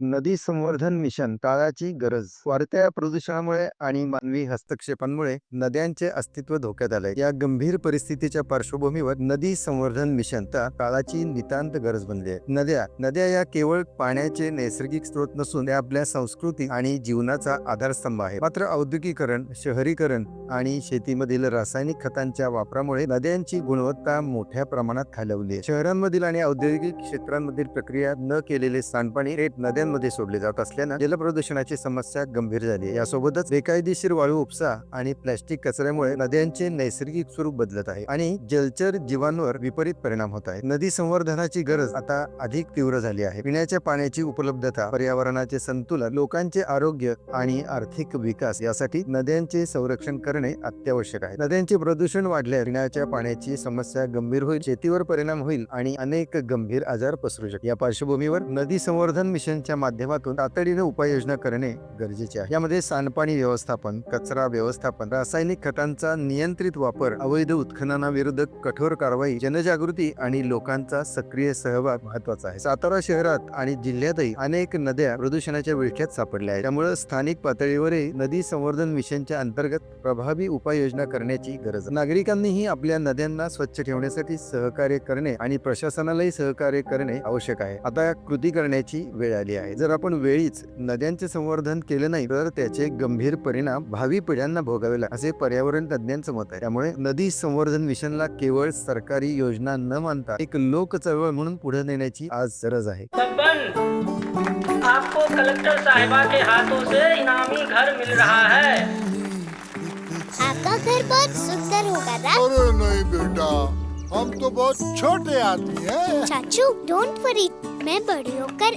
नदी संवर्धन मिशन काळाची गरज. वाढत्या प्रदूषणामुळे आणि मानवी हस्तक्षेपांमुळे नद्यांचे अस्तित्व धोक्यात आले या गंभीर परिस्थितीच्या पार्श्वभूमीवर नदी संवर्धन मिशन काळाची नितांत गरज बनली आहे नद्या नद्या या केवळ पाण्याचे नैसर्गिक स्रोत नसून त्या आपल्या संस्कृती आणि जीवनाचा आधारस्तंभ आहे मात्र औद्योगिकरण शहरीकरण आणि शेतीमधील रासायनिक खतांच्या वापरामुळे नद्यांची गुणवत्ता मोठ्या प्रमाणात खालवली आहे शहरांमधील आणि औद्योगिक क्षेत्रांमधील प्रक्रिया न केलेले सांडपाणी थेट नद्यांमध्ये सोडले जात असल्यानं जलप्रदूषणाची समस्या गंभीर झाली आहे. यासोबतच बेकायदेशीर वाळू उपसा आणि प्लॅस्टिक कचऱ्यामुळे नद्यांचे नैसर्गिक स्वरूप बदलत आहे आणि जलचर जीवांवर विपरीत परिणाम होत आहे. नदी संवर्धनाची गरज आता अधिक तीव्र झाली आहे. पिण्याच्या पाण्याची उपलब्धता पर्यावरणाचे संतुलन लोकांचे आरोग्य आणि आर्थिक विकास यासाठी नद्यांचे संरक्षण करणे अत्यावश्यक आहे. नद्यांचे प्रदूषण वाढल्यास पिण्याच्या पाण्याची समस्या गंभीर होईल शेतीवर परिणाम होईल आणि अनेक गंभीर आजार पसरू शकतात या पार्श्वभूमीवर नदी संवर्धन मिशनच्या माध्यमातून तातडीने उपाययोजना करणे गरजेचे आहे. यामध्ये सांडपाणी व्यवस्थापन कचरा व्यवस्थापन रासायनिक खतांचा नियंत्रित वापर अवैध उत्खननाविरुद्ध कठोर कारवाई जनजागृती आणि लोकांचा सक्रिय सहभाग महत्त्वाचा आहे. सातारा शहरात आणि जिल्ह्यातही अनेक नद्या प्रदूषणाच्या विळख्यात सापडल्या आहेत. त्यामुळे स्थानिक पातळीवरही नदी संवर्धन मिशनच्या अंतर्गत प्रभावी उपाययोजना करण्याची गरज नागरिकांनीही आपल्या नद्यांना स्वच्छ ठेवण्यासाठी सहकार्य करणे आणि प्रशासनालाही सहकार्य करणे आवश्यक आहे. आता कृती करण्याची वेळ आली आहे. जर आपण वेळीच नद्यांचे संवर्धन केले नाही तर त्याचे गंभीर परिणाम भावी पिढ्यांना भोगावे लागतील असे पर्यावरण तज्ज्ञांचं मत आहे. त्यामुळे नदी संवर्धन मिशनला केवळ सरकारी योजना न मानता एक लोक चळवळ म्हणून पुढे नेण्याची आज गरज आहे. आपको कलेक्टर साहिबा के हाथों से इनामी घर मिल रहा है। आपका घर बहुत सुंदर होगा ना? अरे नहीं बेटा हम तो बहुत छोटे आदमी हैं। चाचू डोंट वरी मैं बड़ी होकर